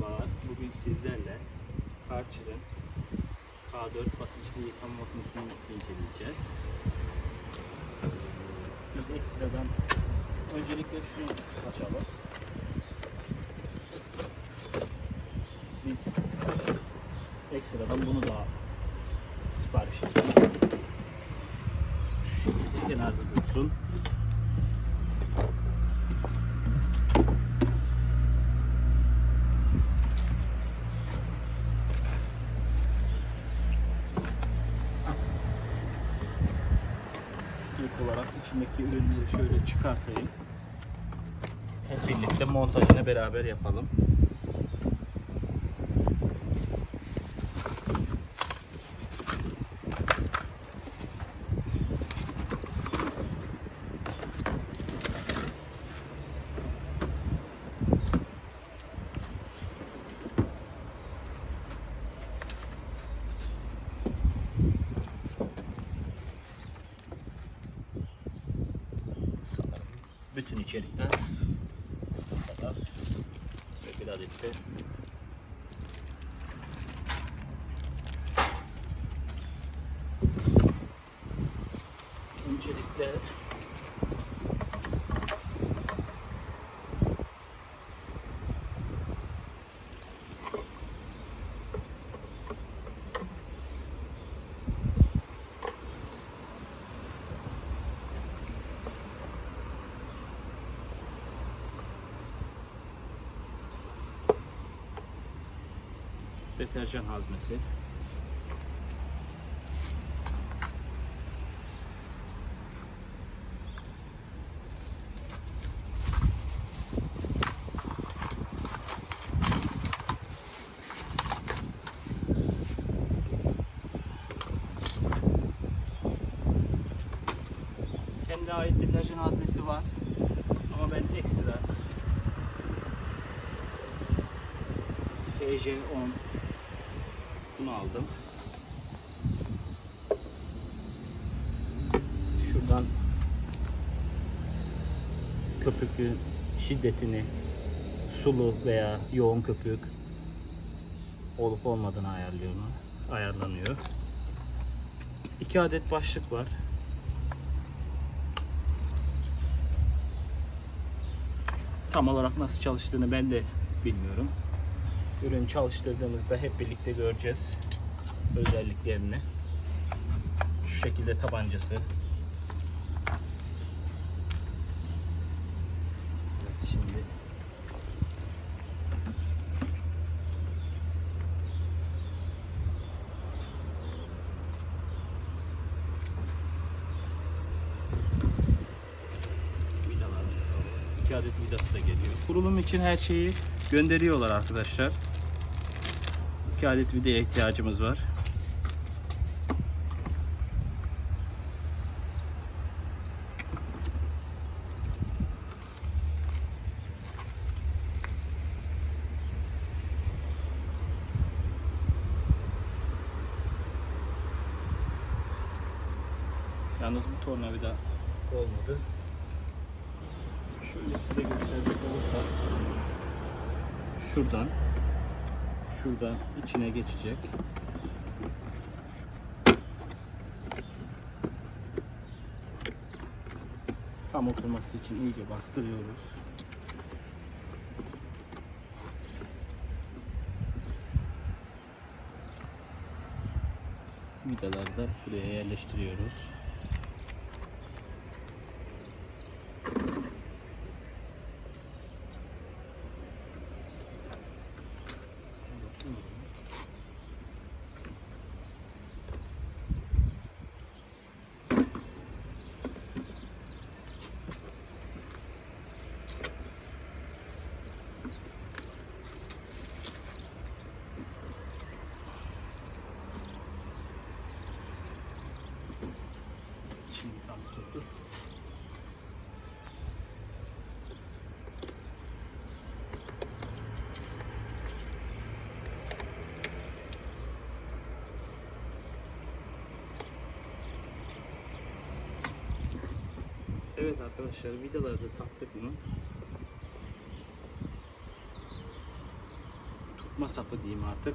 Merhabalar. Bugün sizlerle Karçı'nın K4 basınçlı yıkama makinesini inceleyeceğiz. Biz ekstradan öncelikle şunu açalım. Biz ekstradan bunu da sipariş ettik. Şu kenarda dursun. İlk olarak içindeki ürünleri şöyle çıkartayım. Hep birlikte montajını beraber yapalım. Sanırım bütün içerikler bu kadar. Ve bir adet de öncelikle deterjan hazmesi. Kendi ait deterjan haznesi var. Ama ben ekstra FJ10 bunu aldım. Şuradan köpükün şiddetini sulu veya yoğun köpük olup olmadığını ayarlıyor. Ayarlanıyor. İki adet başlık var. Tam olarak nasıl çalıştığını ben de bilmiyorum. Ürün çalıştırdığımızda hep birlikte göreceğiz özelliklerini. Şu şekilde tabancası. Evet şimdi adet vidası da geliyor. Kurulum için her şeyi gönderiyorlar arkadaşlar. İki adet vidaya ihtiyacımız var. Yalnız bu tornavida olmadı. Şöyle size gösterecek olursak şuradan şuradan içine geçecek. Tam oturması için iyice bastırıyoruz. Vidaları da buraya yerleştiriyoruz. Şimdi tam tuttu. Evet arkadaşlar vidaları da taktık bunu. çıkma sapı diyeyim artık.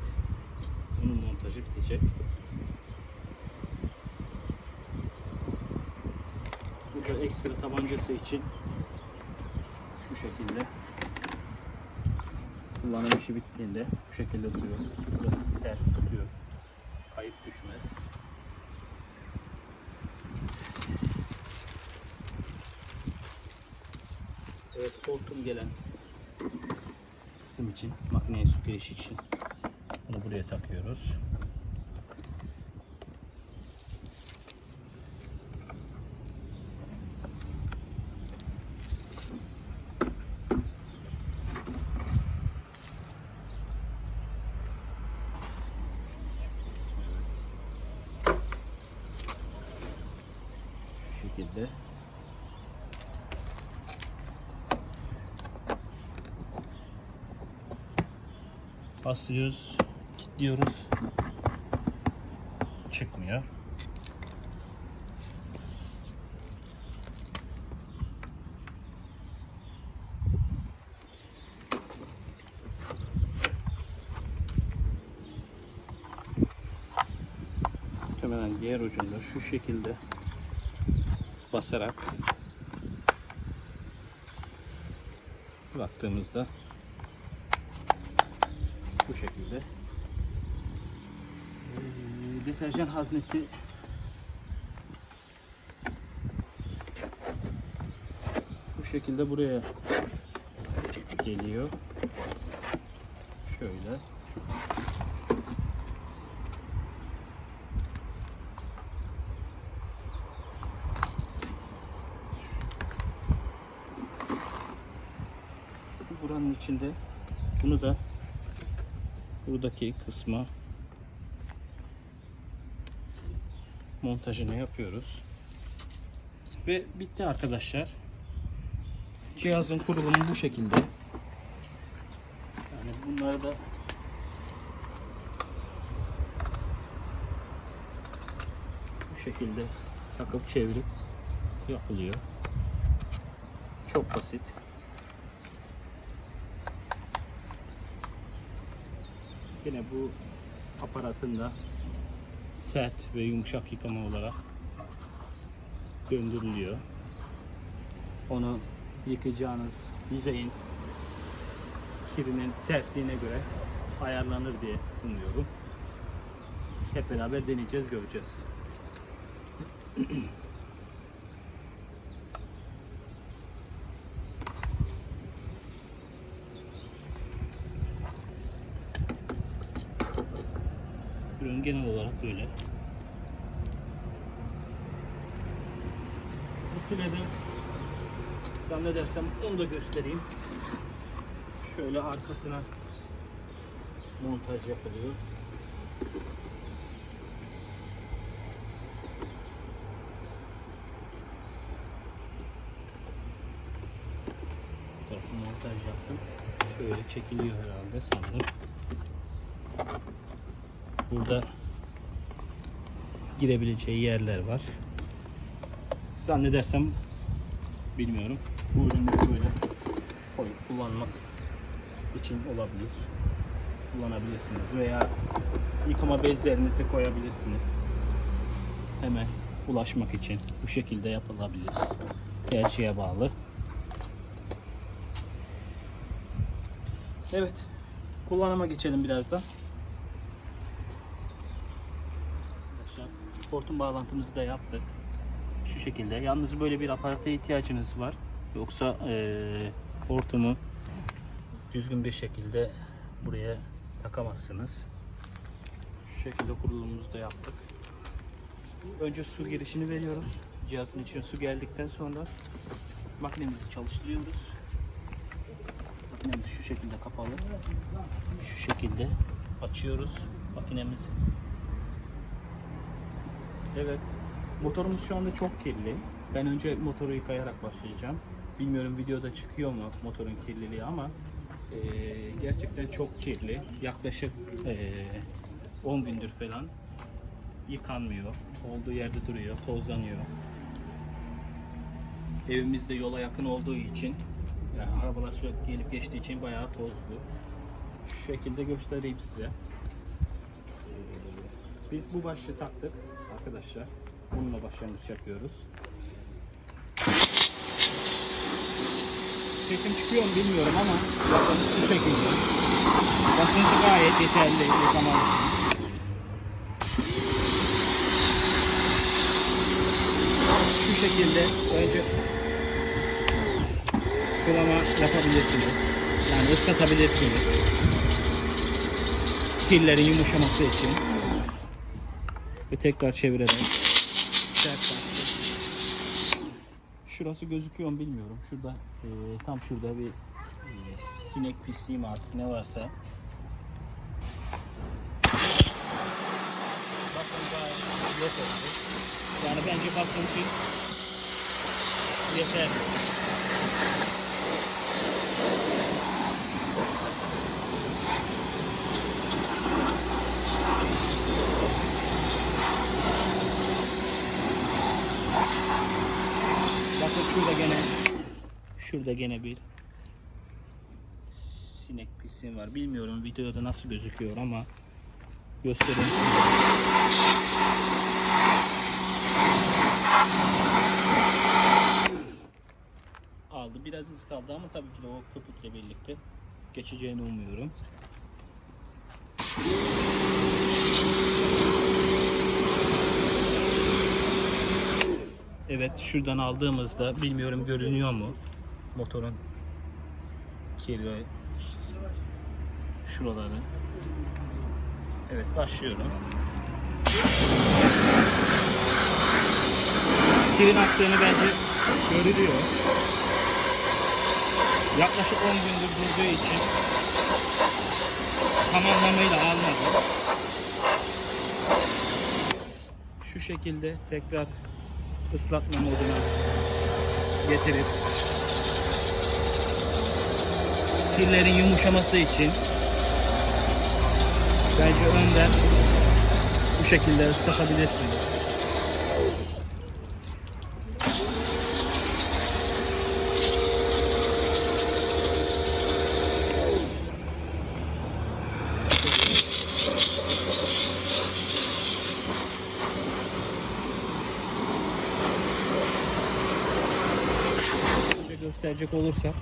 Bunun montajı bitecek. Burada ekstra tabancası için şu şekilde kullanım işi bittiğinde bu şekilde duruyor. Burası sert tutuyor. Kayıp düşmez. Evet hortum gelen kısım için makineye su girişi için bunu buraya takıyoruz. Şu şekilde. Bastırıyoruz, kilitliyoruz. Çıkmıyor. Muhtemelen diğer ucunda şu şekilde basarak bıraktığımızda bu şekilde. Ee, deterjan haznesi. Bu şekilde buraya geliyor. Şöyle buranın içinde bunu da buradaki kısma montajını yapıyoruz. Ve bitti arkadaşlar. Cihazın kurulumu bu şekilde. Yani bunları da bu şekilde takıp çevirip yapılıyor. Çok basit. Yine bu aparatın da sert ve yumuşak yıkama olarak döndürülüyor. Onu yıkayacağınız yüzeyin kirinin sertliğine göre ayarlanır diye umuyorum. Hep beraber deneyeceğiz, göreceğiz. genel olarak böyle. Bu filede zannedersem onu da göstereyim. Şöyle arkasına montaj yapılıyor. Bu montaj yaptım. Şöyle çekiliyor herhalde sanırım. Burada girebileceği yerler var. Zannedersem bilmiyorum. Bu ürünleri böyle koyup kullanmak için olabilir. Kullanabilirsiniz veya yıkama bezlerinizi koyabilirsiniz. Hemen ulaşmak için bu şekilde yapılabilir. Tercihe bağlı. Evet. Kullanıma geçelim birazdan. Arkadaşlar hortum bağlantımızı da yaptık. Şu şekilde. Yalnız böyle bir aparata ihtiyacınız var. Yoksa eee hortumu düzgün bir şekilde buraya takamazsınız. Şu şekilde kurulumumuzu da yaptık. Önce su girişini veriyoruz. Cihazın içine su geldikten sonra makinemizi çalıştırıyoruz. Makinemiz şu şekilde kapalı. Şu şekilde açıyoruz makinemizi. Evet. Motorumuz şu anda çok kirli. Ben önce motoru yıkayarak başlayacağım. Bilmiyorum videoda çıkıyor mu motorun kirliliği ama eee, gerçekten çok kirli. Yaklaşık eee, 10 gündür falan yıkanmıyor. Olduğu yerde duruyor, tozlanıyor. Evimizde yola yakın olduğu için yani arabalar sürekli gelip geçtiği için bayağı tozlu. Şu şekilde göstereyim size. Biz bu başlığı taktık arkadaşlar. Bununla başlangıç yapıyoruz. Sesim çıkıyor mu bilmiyorum ama bakın bu şekilde. Basıncı gayet yeterli yıkamak. Şu şekilde önce sulama yapabilirsiniz. Yani ıslatabilirsiniz. Pillerin yumuşaması için. Ve tekrar çevirerek sert bastı. Şurası gözüküyor mu bilmiyorum. Şurada e, tam şurada bir e, sinek pisliği mi artık ne varsa. Bakın gayet yok oldu. Yani bence basıncı yeterli. Şurada gene şurada gene bir sinek pisliği var. Bilmiyorum videoda nasıl gözüküyor ama göstereyim. Aldı. Biraz iz kaldı ama tabii ki de o köpükle birlikte geçeceğini umuyorum. Evet şuradan aldığımızda bilmiyorum görünüyor mu motorun kirli şuraları. Evet başlıyorum. Kirin aktığını bence görülüyor. Yaklaşık 10 gündür durduğu için tam anlamıyla almadı. Şu şekilde tekrar ıslatma moduna getirip pillerin yumuşaması için bence önden bu şekilde ıslatabilirsiniz. Gösterecek olursak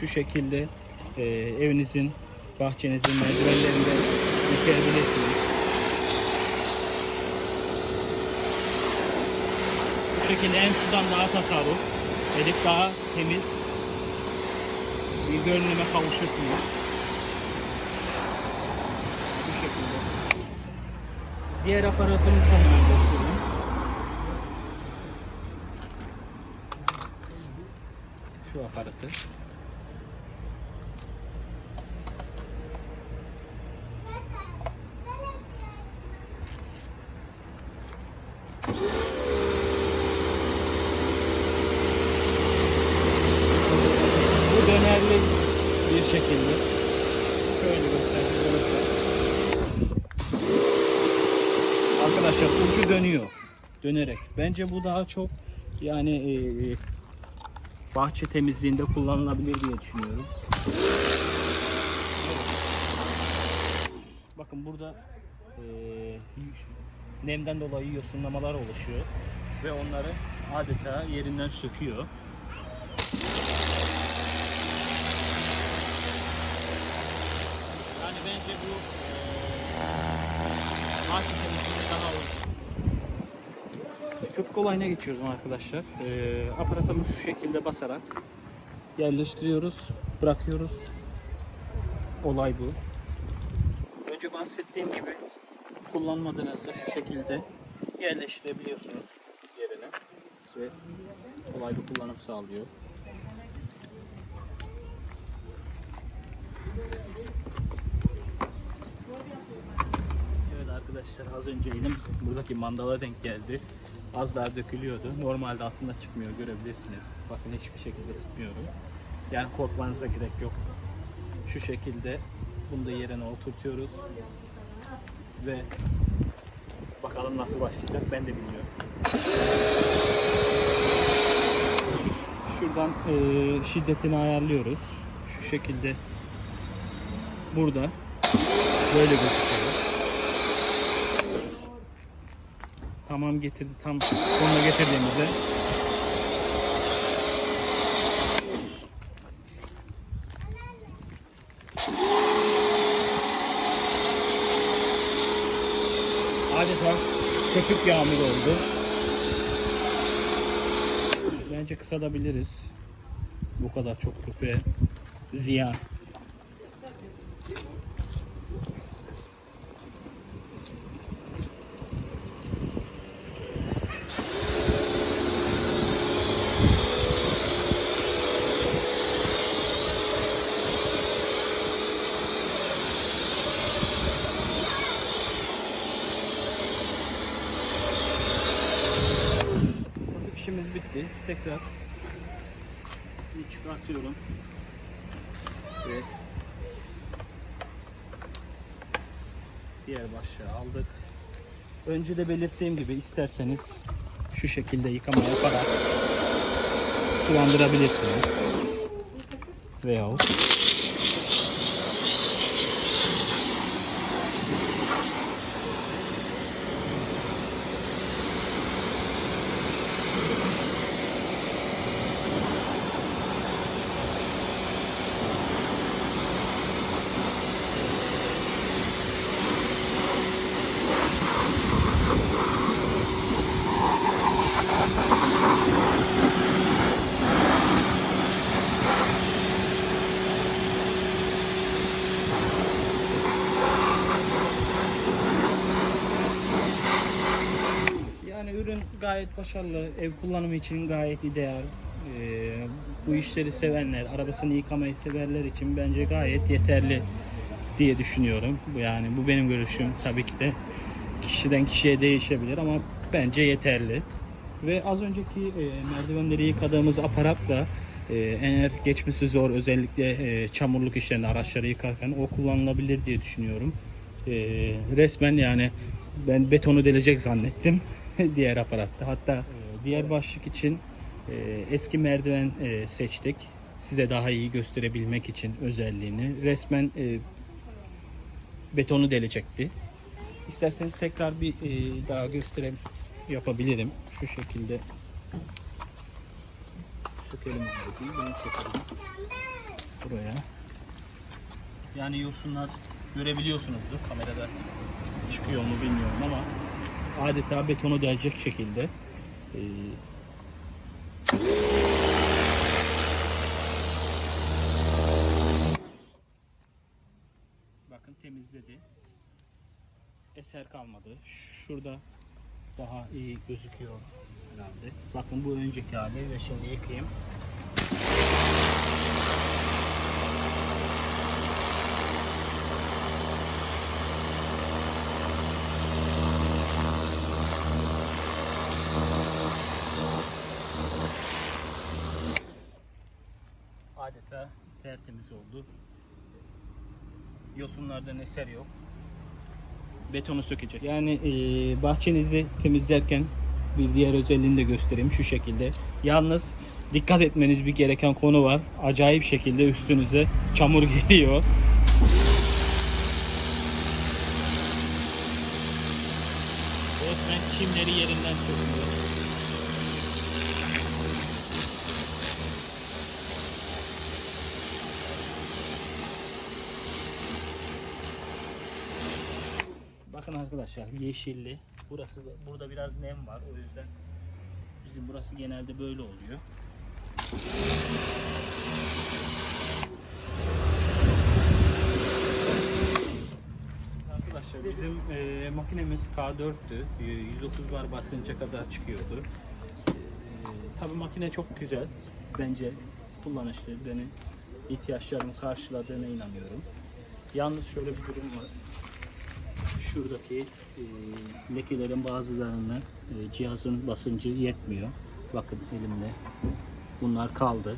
şu şekilde e, evinizin bahçenizin merdivenlerinde yıkayabilirsiniz. Bu şekilde hem sudan daha tasarruf edip daha temiz bir görünüme kavuşursunuz. Bu şekilde. Diğer aparatımızı da hemen göstereyim. Şu aparatı. Bu dönerli bir şekilde. Şöyle göstereyim. Arkadaşlar ucu dönüyor. Dönerek. Bence bu daha çok yani e, bahçe temizliğinde kullanılabilir diye düşünüyorum. Bakın burada e, nemden dolayı yosunlamalar oluşuyor ve onları adeta yerinden söküyor. Yani bence bu e, bahçe temizliğinde daha uygun. Köpük olayına geçiyoruz arkadaşlar. Ee, aparatımızı şu şekilde basarak yerleştiriyoruz, bırakıyoruz. Olay bu. Önce bahsettiğim gibi kullanmadığınızda şu şekilde yerleştirebiliyorsunuz yerine ve kolay bir kullanım sağlıyor. Evet arkadaşlar az önce elim buradaki mandala denk geldi. Az daha dökülüyordu. Normalde aslında çıkmıyor görebilirsiniz. Bakın hiçbir şekilde tutmuyorum. Yani korkmanıza gerek yok. Şu şekilde bunu da yerine oturtuyoruz. Ve bakalım nasıl başlayacak ben de bilmiyorum. Şuradan eee, şiddetini ayarlıyoruz. Şu şekilde burada. Böyle gözüküyor. Tamam getirdi. Tam sonuna getirdiğimizde adeta köpük yağmur oldu. Bence kısalabiliriz. Bu kadar çok köpüğe ziyan. Bitti. Tekrar bir çıkartıyorum. Ve diğer başlığı aldık. Önce de belirttiğim gibi isterseniz şu şekilde yıkama yaparak sulandırabilirsiniz. Veyahut Yani ürün gayet başarılı. Ev kullanımı için gayet ideal. Ee, bu işleri sevenler, arabasını yıkamayı severler için bence gayet yeterli diye düşünüyorum. Bu yani bu benim görüşüm. Tabii ki de kişiden kişiye değişebilir ama bence yeterli. Ve az önceki e, merdivenleri yıkadığımız aparatla e, eğer geçmesi zor özellikle e, çamurluk işlerinde araçları yıkarken o kullanılabilir diye düşünüyorum. E, resmen yani ben betonu delecek zannettim diğer aparatta. Hatta e, diğer başlık için e, eski merdiven e, seçtik. Size daha iyi gösterebilmek için özelliğini. Resmen e, betonu delecekti. İsterseniz tekrar bir e, daha göstereyim yapabilirim. Şu şekilde sökelim ağzını. Bunu çekelim. Buraya. Yani yosunlar görebiliyorsunuzdur. Kamerada çıkıyor mu bilmiyorum ama adeta betonu delecek şekilde e, bakın temizledi. Eser kalmadı. Şurada daha iyi gözüküyor herhalde. Bakın bu önceki hali ve şimdi yıkayayım. Adeta tertemiz oldu. Yosunlardan eser yok betonu sökecek. Yani e, bahçenizi temizlerken bir diğer özelliğini de göstereyim şu şekilde. Yalnız dikkat etmeniz bir gereken konu var. Acayip şekilde üstünüze çamur geliyor. Resmen çimleri yerinden sürüyor. Bakın arkadaşlar yeşilli. Burası da, burada biraz nem var. O yüzden bizim burası genelde böyle oluyor. Arkadaşlar bizim e, makinemiz K4'tü. E, 130 bar basınca kadar çıkıyordu. E, tabii makine çok güzel. Bence kullanışlı. Benim ihtiyaçlarımı karşıladığına inanıyorum. Yalnız şöyle bir durum var şuradaki e, lekelerin bazılarını e, cihazın basıncı yetmiyor. Bakın elimde bunlar kaldı.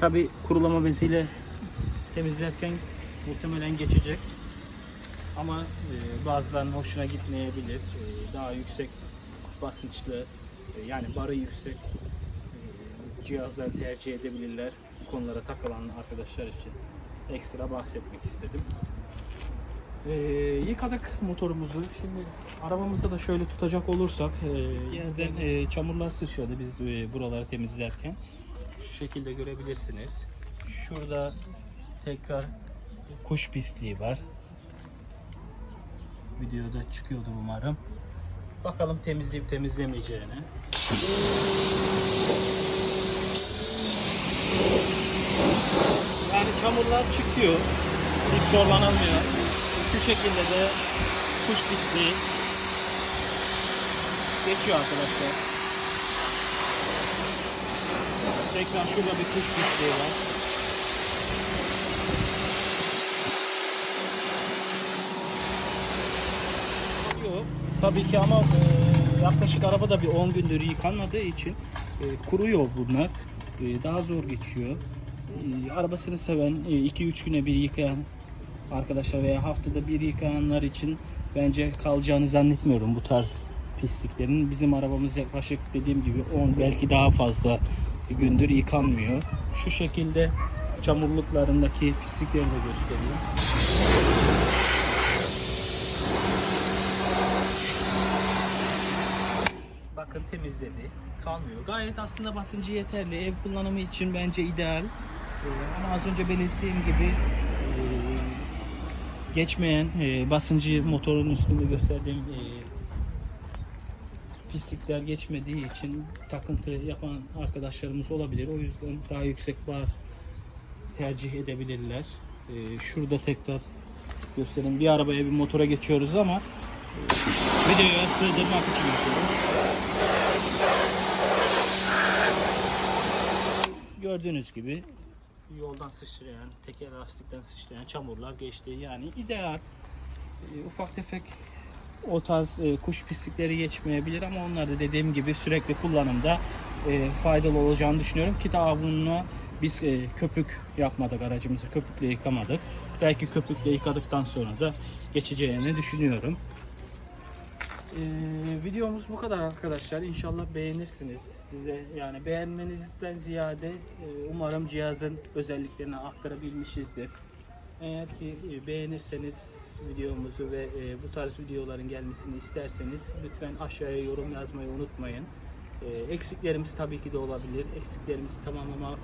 Tabi kurulama beziyle temizlerken muhtemelen geçecek. Ama e, bazılarının hoşuna gitmeyebilir. E, daha yüksek basınçlı e, yani barı yüksek e, cihazlar tercih edebilirler. Bu konulara takılan arkadaşlar için. ekstra bahsetmek istedim. Ee, yıkadık motorumuzu. Şimdi arabamızda da şöyle tutacak olursak e, Yazın e, çamurlar sıçradı biz e, buraları temizlerken. Şu şekilde görebilirsiniz. Şurada tekrar kuş pisliği var. Videoda çıkıyordur umarım. Bakalım temizleyip temizlemeyeceğine. Yani çamurlar çıkıyor. Hiç zorlanamıyor. Şekilde de kuş pisliği geçiyor arkadaşlar. Tekrar şurada bir kuş pisliği var. Tabii ki ama e, yaklaşık araba da bir 10 gündür yıkanmadığı için e, kuruyor bunlar. E, daha zor geçiyor. E, arabasını seven, 2-3 güne bir yıkayan arkadaşlar veya haftada bir yıkayanlar için bence kalacağını zannetmiyorum bu tarz pisliklerin. Bizim arabamız yaklaşık dediğim gibi 10 belki daha fazla gündür yıkanmıyor. Şu şekilde çamurluklarındaki pislikleri de göstereyim. Bakın temizledi. Kalmıyor. Gayet aslında basıncı yeterli. Ev kullanımı için bence ideal. Ee, ama az önce belirttiğim gibi geçmeyen e, basıncı motorun üstünde gösterdiğim e, pislikler geçmediği için takıntı yapan arkadaşlarımız olabilir. O yüzden daha yüksek bar tercih edebilirler. E, şurada tekrar göstereyim. Bir arabaya bir motora geçiyoruz ama e, videoya sığdırmak için yapıyorum. Gördüğünüz gibi yoldan sıçrayan, teker lastikten sıçrayan çamurlar geçti. Yani ideal. E, ufak tefek o tarz e, kuş pislikleri geçmeyebilir ama onlar da dediğim gibi sürekli kullanımda e, faydalı olacağını düşünüyorum ki daha bununla biz e, köpük yapmadık aracımızı köpükle yıkamadık. Belki köpükle yıkadıktan sonra da geçeceğini düşünüyorum. Ee, videomuz bu kadar arkadaşlar. İnşallah beğenirsiniz. Size yani beğenmenizden ziyade e, umarım cihazın özelliklerini aktarabilmişizdir. Eğer ki e, beğenirseniz videomuzu ve e, bu tarz videoların gelmesini isterseniz lütfen aşağıya yorum yazmayı unutmayın. Eksiklerimiz tabii ki de olabilir. Eksiklerimizi tamamlama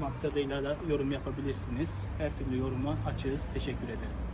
maksadıyla da yorum yapabilirsiniz. Her türlü yoruma açığız. Teşekkür ederim.